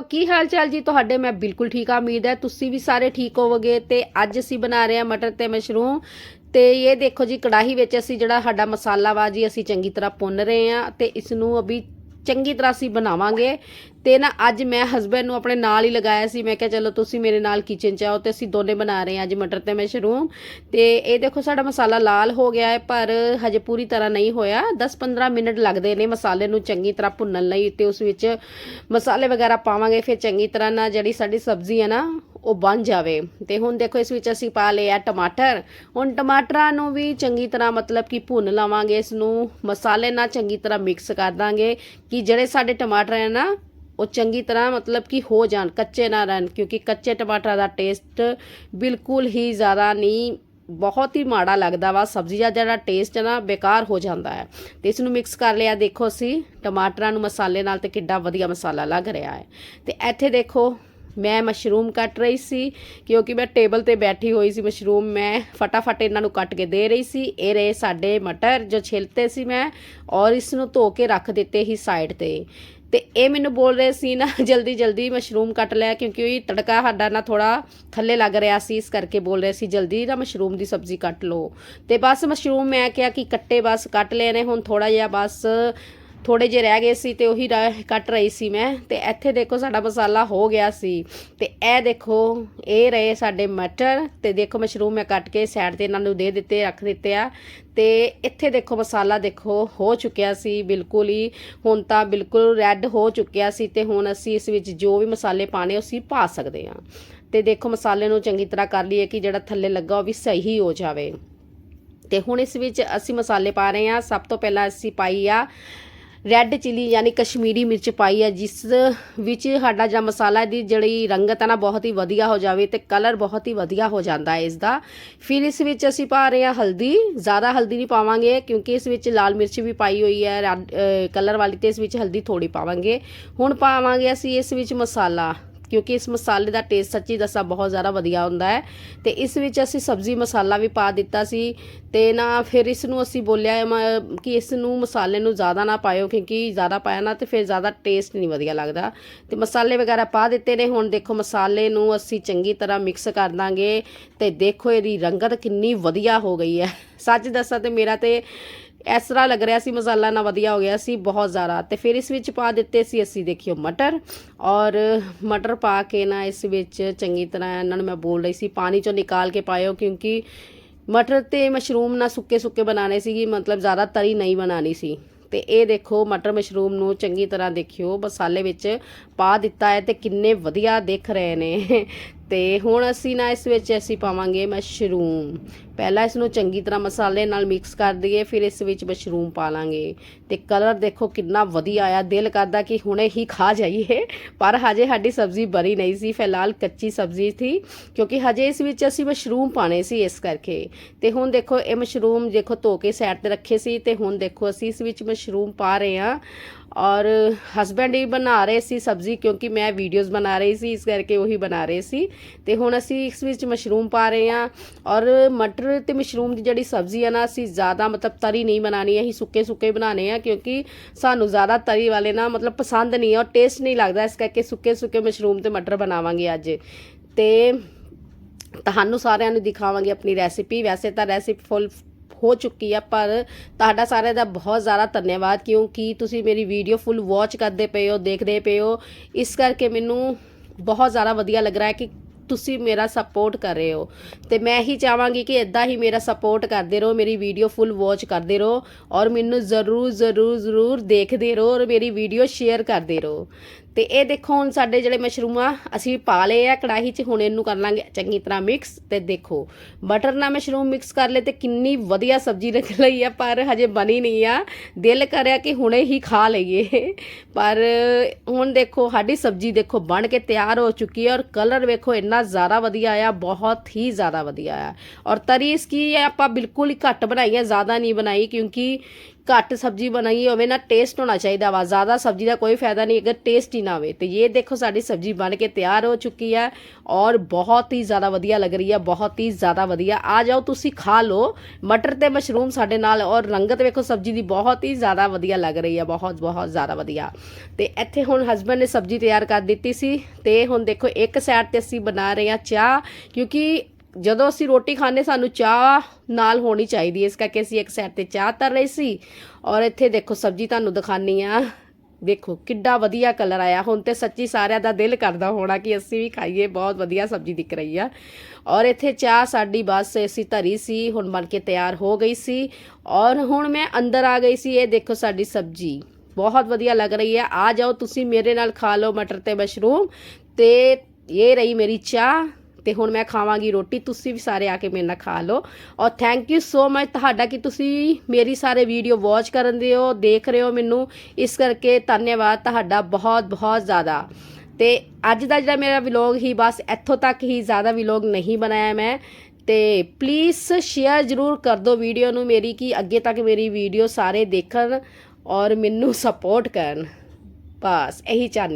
ਕੀ ਹਾਲ ਚਾਲ ਜੀ ਤੁਹਾਡੇ? ਮੈਂ ਬਿਲਕੁਲ ਠੀਕ ਆ ਉਮੀਦ ਹੈ ਤੁਸੀਂ ਵੀ ਸਾਰੇ ਠੀਕ ਹੋਵੋਗੇ। ਤੇ ਅੱਜ ਅਸੀਂ ਬਣਾ ਰਹੇ ਹਾਂ ਮਟਰ ਤੇ ਮਸ਼ਰੂਮ। ਤੇ ਇਹ ਦੇਖੋ ਜੀ, ਕੜਾਹੀ ਵਿੱਚ ਅਸੀਂ ਜਿਹੜਾ ਸਾਡਾ ਮਸਾਲਾ ਵਾ ਜੀ, ਅਸੀਂ ਚੰਗੀ ਤਰ੍ਹਾਂ ਭੁੰਨ ਰਹੇ ਹਾਂ। ਤੇ ਇਸ ਨੂੰ ਅਭੀ ਚੰਗੀ ਤਰ੍ਹਾਂ ਅਸੀਂ ਬਣਾਵਾਂਗੇ। ਤੇ ਨਾ ਅੱਜ ਮੈਂ ਹਸਬੰਡ ਨੂੰ ਆਪਣੇ ਨਾਲ ਹੀ ਲਗਾਇਆ ਸੀ। ਮੈਂ ਕਿਹਾ, ਚਲੋ, ਤੁਸੀਂ ਮੇਰੇ ਨਾਲ ਕਿਚਨ ਚ ਆਓ ਤੇ ਅਸੀਂ ਦੋਨੇ ਬਣਾ ਰਹੇ ਹਾਂ ਅੱਜ ਮਟਰ ਤੇ ਮਸ਼ਰੂਮ ਤੇ ਇਹ ਦੇਖੋ, ਸਾਡਾ ਮਸਾਲਾ ਲਾਲ ਹੋ ਗਿਆ ਹੈ, ਪਰ ਹਜੇ ਪੂਰੀ ਤਰ੍ਹਾਂ ਨਹੀਂ ਹੋਇਆ। 10-15 ਮਿੰਟ ਲੱਗਦੇ ਨੇ ਮਸਾਲੇ ਨੂੰ ਚੰਗੀ ਤਰ੍ਹਾਂ ਭੁੰਨਣ ਲਈ ਤੇ ਉਸ ਵਿੱਚ ਮਸਾਲੇ ਵਗੈਰਾ ਪਾਵਾਂਗੇ। ਫਿਰ ਚੰਗੀ ਤਰ੍ਹਾਂ ਨਾ ਜਿਹੜੀ ਸਾਡੀ ਸਬਜ਼ੀ ਹੈ ਨਾ ਉਹ ਬਣ ਜਾਵੇ। ਤੇ ਹੁਣ ਦੇਖੋ, ਇਸ ਵਿੱਚ ਅਸੀਂ ਪਾ ਲਿਆ ਟਮਾਟਰ। ਹੁਣ ਟਮਾਟਰਾਂ ਨੂੰ ਵੀ ਚੰਗੀ ਤਰ੍ਹਾਂ ਮਤਲਬ ਕਿ ਭੁੰਨ ਲਵਾਂਗੇ। ਇਸ ਨੂੰ ਮਸਾਲੇ ਨਾਲ ਚੰਗੀ ਤਰ੍ਹਾਂ ਮਿਕਸ ਕਰ ਦਾਂਗੇ ਕਿ ਜਿਹੜੇ ਸਾਡੇ ਟਮਾਟਰ ਹੈ ਨਾ, ਉਹ ਚੰਗੀ ਤਰ੍ਹਾਂ ਮਤਲਬ ਕਿ ਹੋ ਜਾਣ, ਕੱਚੇ ਨਾ ਰਹਿਣ। ਕਿਉਂਕਿ ਕੱਚੇ ਟਮਾਟਰ ਦਾ ਟੇਸਟ ਬਿਲਕੁਲ ਹੀ ਜ਼ਿਆਦਾ ਨਹੀਂ, ਬਹੁਤ ਹੀ ਮਾੜਾ ਲੱਗਦਾ ਵਾ। ਸਬਜ਼ੀ ਦਾ ਜਿਹੜਾ ਟੇਸਟ ਹੈ ਨਾ, ਬੇਕਾਰ ਹੋ ਜਾਂਦਾ ਹੈ। ਤੇ ਇਸ ਨੂੰ ਮਿਕਸ ਕਰ ਲਿਆ। ਦੇਖੋ ਅਸੀਂ, ਟਮਾਟਰਾਂ ਨੂੰ ਮਸਾਲੇ ਨਾਲ ਤੇ ਕਿੱਡਾ ਵਧੀਆ ਮਸਾਲਾ ਲੱਗ ਰਿਹਾ ਹੈ। ਤੇ ਇੱਥੇ ਦੇਖੋ ਮੈਂ ਮਸ਼ਰੂਮ ਕੱਟ ਰਹੀ ਸੀ, ਕਿਉਂਕਿ ਮੈਂ ਟੇਬਲ ਤੇ ਬੈਠੀ ਹੋਈ ਸੀ ਮਸ਼ਰੂਮ ਮੈਂ ਫਟਾਫਟ ਇਹਨਾਂ ਨੂੰ ਕੱਟ ਕੇ ਦੇ ਰਹੀ ਸੀ। ਇਹ ਰਹੇ ਸਾਡੇ ਮਟਰ, ਜੋ ਛਿਲਤੇ ਸੀ ਮੈਂ, ਔਰ ਇਸ ਨੂੰ ਧੋ ਕੇ ਰੱਖ ਦਿੱਤੇ ਹੀ ਸਾਈਡ ਤੇ। ਤੇ ਇਹ ਮੈਨੂੰ ਬੋਲ ਰਹੇ ਸੀ ਨਾ, ਜਲਦੀ ਜਲਦੀ ਮਸ਼ਰੂਮ ਕੱਟ ਲਿਆ ਕਿਉਂਕਿ ਉਹ ਤੜਕਾ ਸਾਡਾ ਨਾ ਥੋੜਾ ਥੱਲੇ ਲੱਗ ਰਿਹਾ ਸੀ, ਇਸ ਕਰਕੇ ਬੋਲ ਰਹੇ ਸੀ, ਜਲਦੀ ਨਾ ਮਸ਼ਰੂਮ ਦੀ ਸਬਜ਼ੀ ਕੱਟ ਲਓ। ਤੇ ਬਸ ਮਸ਼ਰੂਮ ਮੈਂ ਕਿਹਾ ਕਿ ਕੱਟੇ ਬਸ ਕੱਟ ਲਏ ਨੇ, ਹੁਣ ਥੋੜਾ ਜਿਹਾ ਬਸ ਥੋੜੇ ਜਿਹੇ ਰਹਿ ਗਏ ਸੀ ਤੇ ਉਹੀ ਰ- ਕੱਟ ਰਹੀ ਸੀ ਮੈਂ। ਤੇ ਇੱਥੇ ਦੇਖੋ ਸਾਡਾ ਮਸਾਲਾ ਹੋ ਗਿਆ ਸੀ। ਤੇ ਇਹ ਦੇਖੋ, ਇਹ ਰਹੇ ਸਾਡੇ ਮਟਰ ਤੇ ਦੇਖੋ ਮਸ਼ਰੂਮ ਮੈਂ ਕੱਟ ਕੇ ਸਾਈਡ ਤੇ ਇਹਨਾਂ ਨੂੰ ਦੇ ਦਿੱਤੇ, ਰੱਖ ਦਿੱਤੇ ਆ। ਤੇ ਇੱਥੇ ਦੇਖੋ ਮਸਾਲਾ ਦੇਖੋ ਹੋ ਚੁੱਕਿਆ ਸੀ ਬਿਲਕੁਲ ਹੀ। ਹੁਣ ਤਾਂ ਬਿਲਕੁਲ ਰੈੱਡ ਹੋ ਚੁੱਕਿਆ ਸੀ ਤੇ ਹੁਣ ਅਸੀਂ ਇਸ ਵਿੱਚ ਜੋ ਵੀ ਮਸਾਲੇ ਪਾਣੇ ਅਸੀਂ ਪਾ ਸਕਦੇ ਹਾਂ ਤੇ ਦੇਖੋ ਮਸਾਲੇ ਨੂੰ ਚੰਗੀ ਤਰ੍ਹਾਂ ਕਰ ਲਈਏ ਕਿ ਜਿਹੜਾ ਥੱਲੇ ਲੱਗਾ ਉਹ ਵੀ ਸਹੀ ਹੋ ਜਾਵੇ। ਤੇ ਹੁਣ ਇਸ ਵਿੱਚ ਅਸੀਂ ਮਸਾਲੇ ਪਾ ਰਹੇ ਹਾਂ ਸਭ ਤੋਂ ਪਹਿਲਾਂ ਅਸੀਂ ਪਾਈ ਆ ਰੈੱਡ ਚਿਲੀ ਯਾਨੀ ਕਸ਼ਮੀਰੀ ਮਿਰਚ ਪਾਈ ਹੈ, ਜਿਸ ਵਿੱਚ ਸਾਡਾ ਜਾਂ ਮਸਾਲਾ ਦੀ ਜਿਹੜੀ ਰੰਗਤ ਹੈ ਨਾ ਬਹੁਤ ਹੀ ਵਧੀਆ ਹੋ ਜਾਵੇ ਤੇ ਕਲਰ ਬਹੁਤ ਹੀ ਵਧੀਆ ਹੋ ਜਾਂਦਾ ਹੈ ਇਸ ਦਾ ਫਿਰ ਇਸ ਵਿੱਚ ਅਸੀਂ ਪਾ ਰਹੇ ਹਾਂ ਹਲਦੀ, ਜ਼ਿਆਦਾ ਹਲਦੀ ਨਹੀਂ ਪਾਵਾਂਗੇ ਕਿਉਂਕਿ ਇਸ ਵਿੱਚ ਲਾਲ ਮਿਰਚ ਵੀ ਪਾਈ ਹੋਈ ਹੈ ਕਲਰ ਵਾਲੀ ਤੇ ਇਸ ਵਿੱਚ ਹਲਦੀ ਥੋੜੀ ਪਾਵਾਂਗੇ। ਹੁਣ ਪਾਵਾਂਗੇ ਅਸੀਂ ਇਸ ਵਿੱਚ ਮਸਾਲਾ। ਕਿਉਂਕਿ ਇਸ ਮਸਾਲੇ ਦਾ ਟੇਸਟ ਸੱਚੀ ਦੱਸਾਂ ਬਹੁਤ ਜ਼ਿਆਦਾ ਵਧੀਆ ਹੁੰਦਾ ਹੈ। ਤੇ ਇਸ ਵਿੱਚ ਅਸੀਂ ਸਬਜ਼ੀ ਮਸਾਲਾ ਵੀ ਪਾ ਦਿੱਤਾ ਸੀ। ਤੇ ਨਾ ਫਿਰ ਇਸ ਨੂੰ ਅਸੀਂ ਬੋਲਿਆ ਕਿ ਇਸ ਨੂੰ ਮਸਾਲੇ ਨੂੰ ਜ਼ਿਆਦਾ ਨਾ ਪਾਇਓ ਕਿਉਂਕਿ ਜ਼ਿਆਦਾ ਪਾਇਆ ਨਾ ਤੇ ਫਿਰ ਜ਼ਿਆਦਾ ਟੇਸਟ ਨਹੀਂ ਵਧੀਆ ਲੱਗਦਾ। ਤੇ ਮਸਾਲੇ ਵਗੈਰਾ ਪਾ ਦਿੱਤੇ ਨੇ। ਹੁਣ ਦੇਖੋ ਮਸਾਲੇ ਨੂੰ ਅਸੀਂ ਚੰਗੀ ਤਰ੍ਹਾਂ ਮਿਕਸ ਕਰ ਦਾਂਗੇ। ਤੇ ਦੇਖੋ ਇਹਦੀ ਰੰਗਤ ਕਿੰਨੀ ਵਧੀਆ ਹੋ ਗਈ ਹੈ। ਸੱਚ ਦੱਸਾਂ ਤੇ ਮੇਰਾ ਤੇ ਇਸ ਤਰ੍ਹਾਂ ਲੱਗ ਰਿਹਾ ਸੀ ਮਸਾਲਾ ਨਾ ਵਧੀਆ ਹੋ ਗਿਆ ਸੀ ਬਹੁਤ ਜ਼ਿਆਦਾ। ਤੇ ਫਿਰ ਇਸ ਵਿੱਚ ਪਾ ਦਿੱਤੇ ਸੀ ਅਸੀਂ ਦੇਖਿਓ ਮਟਰ ਔਰ ਮਟਰ ਪਾ ਕੇ ਨਾ ਇਸ ਵਿੱਚ ਚੰਗੀ ਤਰ੍ਹਾਂ ਇਹਨਾਂ ਨੂੰ ਮੈਂ ਬੋਲ ਰਹੀ ਸੀ ਪਾਣੀ ਚੋਂ ਨਿਕਾਲ ਕੇ ਪਾਇਓ ਕਿਉਂਕਿ ਮਟਰ ਤੇ ਮਸ਼ਰੂਮ ਨਾ ਸੁੱਕੇ ਸੁੱਕੇ ਬਣਾਣੇ ਸੀਗੀ, ਮਤਲਬ ਜ਼ਿਆਦਾ ਤਰੀ ਨਹੀਂ ਬਣਾਣੀ ਸੀ। ਤੇ ਇਹ ਦੇਖੋ ਮਟਰ ਮਸ਼ਰੂਮ ਨੂੰ ਚੰਗੀ ਤਰ੍ਹਾਂ ਦੇਖਿਓ, ਮਸਾਲੇ ਵਿੱਚ ਪਾ ਦਿੱਤਾ ਹੈ ਤੇ ਕਿੰਨੇ ਵਧੀਆ ਦਿਖ ਰਹੇ ਨੇ। ਤੇ ਹੁਣ ਅਸੀਂ ਨਾ ਇਸ ਵਿੱਚ ਅਸੀਂ ਪਾਵਾਂਗੇ ਮਸ਼ਰੂਮ। ਪਹਿਲਾਂ ਇਸ ਨੂੰ ਚੰਗੀ ਤਰ੍ਹਾਂ ਮਸਾਲੇ ਨਾਲ ਮਿਕਸ ਕਰ ਦਈਏ, ਫਿਰ ਇਸ ਵਿੱਚ ਮਸ਼ਰੂਮ ਪਾ ਲਾਂਗੇ। ਤੇ ਕਲਰ ਦੇਖੋ ਕਿੰਨਾ ਵਧੀਆ ਆਇਆ। ਦਿਲ ਕਰਦਾ ਕਿ ਹੁਣੇ ਹੀ ਖਾ ਜਾਈਏ, ਪਰ ਹਜੇ ਸਾਡੀ ਸਬਜ਼ੀ ਬਰੀ ਨਹੀਂ ਸੀ। ਫਿਲਹਾਲ ਕੱਚੀ ਸਬਜ਼ੀ ਸੀ, ਕਿਉਂਕਿ ਹਜੇ ਇਸ ਵਿੱਚ ਅਸੀਂ ਮਸ਼ਰੂਮ ਪਾਣੇ ਸੀ ਇਸ ਕਰਕੇ। ਤੇ ਹੁਣ ਦੇਖੋ, ਇਹ ਮਸ਼ਰੂਮ ਦੇਖੋ ਧੋ ਕੇ ਸਾਈਡ ਤੇ ਰੱਖੇ ਸੀ ਤੇ ਹੁਣ ਦੇਖੋ ਅਸੀਂ ਇਸ ਵਿੱਚ ਮਸ਼ਰੂਮ ਪਾ ਰਹੇ ਹਾਂ। ਔਰ ਹਸਬੈਂਡ ਹੀ ਬਣਾ ਰਹੇ ਸੀ ਸਬਜ਼ੀ, ਕਿਉਂਕਿ ਮੈਂ ਵੀਡੀਓਜ਼ ਬਣਾ ਰਹੀ ਸੀ, ਇਸ ਕਰਕੇ ਉਹੀ ਬਣਾ ਰਹੇ ਸੀ। ਤੇ ਹੁਣ ਅਸੀਂ ਇਸ ਵਿੱਚ ਮਸ਼ਰੂਮ ਪਾ ਰਹੇ ਹਾਂ ਔਰ ਮਟਰ ਤੇ ਮਸ਼ਰੂਮ ਦੀ ਜਿਹੜੀ ਸਬਜ਼ੀ ਆ ਨਾ, ਅਸੀਂ ਜ਼ਿਆਦਾ ਮਤਲਬ ਤਰੀ ਨਹੀਂ ਬਣਾਣੀ ਅਸੀਂ ਸੁੱਕੇ ਸੁੱਕੇ ਬਣਾਣੇ ਆ ਕਿਉਂਕਿ ਸਾਨੂੰ ਜ਼ਿਆਦਾ ਤਰੀ ਵਾਲੇ ਨਾ ਮਤਲਬ ਪਸੰਦ ਨਹੀਂ ਔਰ ਟੇਸਟ ਨਹੀਂ ਲੱਗਦਾ, ਇਸ ਕਰਕੇ ਸੁੱਕੇ ਸੁੱਕੇ ਮਸ਼ਰੂਮ ਤੇ ਮਟਰ ਬਣਾਵਾਂਗੇ ਅੱਜ। ਤੇ ਤੁਹਾਨੂੰ ਸਾਰਿਆਂ ਨੂੰ ਦਿਖਾਵਾਂਗੇ ਆਪਣੀ ਰੈਸਿਪੀ ਵੈਸੇ ਤਾਂ ਰੈਸਿਪੀ ਫੁੱਲ ਹੋ ਚੁੱਕੀ ਆ, ਪਰ ਤੁਹਾਡਾ ਸਾਰਿਆਂ ਦਾ ਬਹੁਤ ਜ਼ਿਆਦਾ ਧੰਨਵਾਦ, ਕਿਉਂਕਿ ਤੁਸੀਂ ਮੇਰੀ ਵੀਡੀਓ ਫੁੱਲ ਵਾਚ ਕਰਦੇ ਪਏ ਹੋ, ਦੇਖਦੇ ਪਏ ਹੋ। ਇਸ ਕਰਕੇ ਮੈਨੂੰ ਬਹੁਤ ਜ਼ਿਆਦਾ ਵਧੀਆ ਲੱਗ ਰਿਹਾ ਹੈ ਕਿ ਤੁਸੀਂ ਮੇਰਾ ਸਪੋਰਟ ਕਰ ਰਹੇ ਹੋ। ਤੇ ਮੈਂ ਹੀ ਚਾਹਾਂਗੀ ਕਿ ਇਦਾਂ ਹੀ ਮੇਰਾ ਸਪੋਰਟ ਕਰਦੇ ਰਹੋ, ਮੇਰੀ ਵੀਡੀਓ ਫੁੱਲ ਵਾਚ ਕਰਦੇ ਰਹੋ ਔਰ ਮੈਨੂੰ ਜ਼ਰੂਰ ਜ਼ਰੂਰ ਜ਼ਰੂਰ ਦੇਖਦੇ ਰਹੋ ਔਰ ਮੇਰੀ ਵੀਡੀਓ ਸ਼ੇਅਰ ਕਰਦੇ ਰਹੋ। ਤੇ ਇਹ ਦੇਖੋ ਹੁਣ ਸਾਡੇ ਜਿਹੜੇ ਮਸ਼ਰੂਮ ਆ ਅਸੀਂ ਪਾ ਲਏ ਆ ਕੜਾਹੀ 'ਚ, ਹੁਣ ਇਹਨੂੰ ਕਰ ਲਾਂਗੇ ਚੰਗੀ ਤਰ੍ਹਾਂ ਮਿਕਸ ਤੇ ਦੇਖੋ। ਬਟਰ ਨਾਲ ਮਸ਼ਰੂਮ ਮਿਕਸ ਕਰ ਲਏ ਤੇ ਕਿੰਨੀ ਵਧੀਆ ਸਬਜ਼ੀ ਨਿਕਲ ਲਈ ਆ, ਪਰ ਹਜੇ ਬਣੀ ਨਹੀਂ ਆ। ਦਿਲ ਕਰਿਆ ਕਿ ਹੁਣੇ ਹੀ ਖਾ ਲਈਏ। ਪਰ ਹੁਣ ਦੇਖੋ, ਸਾਡੀ ਸਬਜ਼ੀ ਦੇਖੋ ਬਣ ਕੇ ਤਿਆਰ ਹੋ ਚੁੱਕੀ ਹੈ ਔਰ ਕਲਰ ਵੇਖੋ ਇੰਨਾ ਜ਼ਿਆਦਾ ਵਧੀਆ ਆਇਆ ਬਹੁਤ ਹੀ ਜ਼ਿਆਦਾ ਵਧੀਆ ਆਇਆ ਔਰ ਤਰੀ ਇਸ ਕੀ ਹੈ ਆਪਾਂ ਬਿਲਕੁਲ ਹੀ ਘੱਟ ਬਣਾਈ ਹੈ ਜ਼ਿਆਦਾ ਨਹੀਂ ਬਣਾਈ ਕਿਉਂਕਿ ਘੱਟ ਸਬਜ਼ੀ ਬਣਾਈ ਹੋਵੇ ਨਾ ਟੇਸਟ ਹੋਣਾ ਚਾਹੀਦਾ ਵਾ, ਜ਼ਿਆਦਾ ਸਬਜ਼ੀ ਦਾ ਕੋਈ ਫਾਇਦਾ ਨਹੀਂ, ਅਗਰ ਟੇਸਟ ਹੀ ਨਾ ਹੋਵੇ। ਤੇ ਇਹ ਦੇਖੋ ਸਾਡੀ ਸਬਜ਼ੀ ਬਣ ਕੇ ਤਿਆਰ ਹੋ ਚੁੱਕੀ ਹੈ ਔਰ ਬਹੁਤ ਹੀ ਜ਼ਿਆਦਾ ਵਧੀਆ ਲੱਗ ਰਹੀ ਹੈ, ਬਹੁਤ ਹੀ ਜ਼ਿਆਦਾ ਵਧੀਆ। ਆ ਜਾਓ, ਤੁਸੀਂ ਖਾ ਲਓ। ਮਟਰ ਤੇ ਮਸ਼ਰੂਮ ਸਾਡੇ ਨਾਲ ਔਰ ਰੰਗਤ ਵੇਖੋ ਸਬਜ਼ੀ ਦੀ ਬਹੁਤ ਹੀ ਜ਼ਿਆਦਾ ਵਧੀਆ ਲੱਗ ਰਹੀ ਹੈ, ਬਹੁਤ ਬਹੁਤ ਜ਼ਿਆਦਾ ਵਧੀਆ। ਤੇ ਇੱਥੇ ਹੁਣ ਹਸਬੰਡ ਨੇ ਸਬਜ਼ੀ ਤਿਆਰ ਕਰ ਦਿੱਤੀ ਸੀ ਤੇ ਹੁਣ ਦੇਖੋ ਇੱਕ ਸਾਈਡ ਤੇ ਅਸੀਂ ਬਣਾ ਰਹੇ ਹਾਂ ਚਾਹ, ਕਿਉਂਕਿ ਜਦੋਂ ਅਸੀਂ ਰੋਟੀ ਖਾਣੇ ਸਾਨੂੰ ਚਾਹ ਨਾਲ ਹੋਣੀ ਚਾਹੀਦੀ ਇਸ ਕਰਕੇ ਅਸੀਂ ਇੱਕ ਸਾਈਡ ਤੇ ਚਾਹ ਤਰ ਰਹੀ ਸੀ। ਔਰ ਇੱਥੇ ਦੇਖੋ, ਸਬਜ਼ੀ ਤੁਹਾਨੂੰ ਦਿਖਾਨੀ ਆ। ਦੇਖੋ ਕਿੱਡਾ ਵਧੀਆ ਕਲਰ ਆਇਆ। ਹੁਣ ਤੇ ਸੱਚੀ ਸਾਰਿਆਂ ਦਾ ਦਿਲ ਕਰਦਾ ਹੋਣਾ ਕਿ ਅਸੀਂ ਵੀ ਖਾਈਏ। ਬਹੁਤ ਵਧੀਆ ਸਬਜ਼ੀ ਦਿਖ ਰਹੀ ਆ। ਔਰ ਇੱਥੇ ਚਾਹ ਸਾਡੀ ਬਸ ਅਸੀਂ ਧਰੀ ਸੀ। ਹੁਣ ਬਣ ਕੇ ਤਿਆਰ ਹੋ ਗਈ ਸੀ। ਔਰ ਹੁਣ ਮੈਂ ਅੰਦਰ ਆ ਗਈ ਸੀ। ਇਹ ਦੇਖੋ ਸਾਡੀ ਸਬਜ਼ੀ। ਬਹੁਤ ਵਧੀਆ ਲੱਗ ਰਹੀ ਹੈ। ਆ ਜਾਓ, ਤੁਸੀਂ ਮੇਰੇ ਨਾਲ ਖਾ ਲਓ ਮਟਰ ਤੇ ਮਸ਼ਰੂਮ। ਤੇ ਇਹ ਰਹੀ ਮੇਰੀ ਚਾਹ। ਤੇ ਹੁਣ ਮੈਂ ਖਾਵਾਂਗੀ ਰੋਟੀ, ਤੁਸੀਂ ਵੀ ਸਾਰੇ ਆ ਕੇ ਮੇਰੇ ਨਾਲ ਖਾ ਲਓ। ਔਰ ਥੈਂਕ ਯੂ ਸੋ ਮਚ ਤੁਹਾਡਾ ਕਿ ਤੁਸੀਂ ਮੇਰੀ ਸਾਰੇ ਵੀਡੀਓ ਵਾਚ ਕਰਨ ਦੇ ਹੋ, ਦੇਖ ਰਹੇ ਹੋ ਮੈਨੂੰ। ਇਸ ਕਰਕੇ ਧੰਨਵਾਦ ਤੁਹਾਡਾ ਬਹੁਤ ਬਹੁਤ ਜ਼ਿਆਦਾ। ਤੇ ਅੱਜ ਦਾ ਜਿਹੜਾ ਮੇਰਾ ਵਲੌਗ ਹੀ ਬਸ ਇੱਥੋਂ ਤੱਕ ਹੀ ਜ਼ਿਆਦਾ ਵਲੌਗ ਨਹੀਂ ਬਣਾਇਆ ਮੈਂ। ਤੇ ਪਲੀਜ਼ ਸ਼ੇਅਰ ਜ਼ਰੂਰ ਕਰ ਦਿਓ ਵੀਡੀਓ ਨੂੰ ਮੇਰੀ, ਕਿ ਅੱਗੇ ਤੱਕ ਮੇਰੀ ਵੀਡੀਓ ਸਾਰੇ ਦੇਖਣ ਔਰ ਮੈਨੂੰ ਸਪੋਰਟ ਕਰਨ। ਬਸ ਇਹੀ ਚਾਹੁੰਦੀ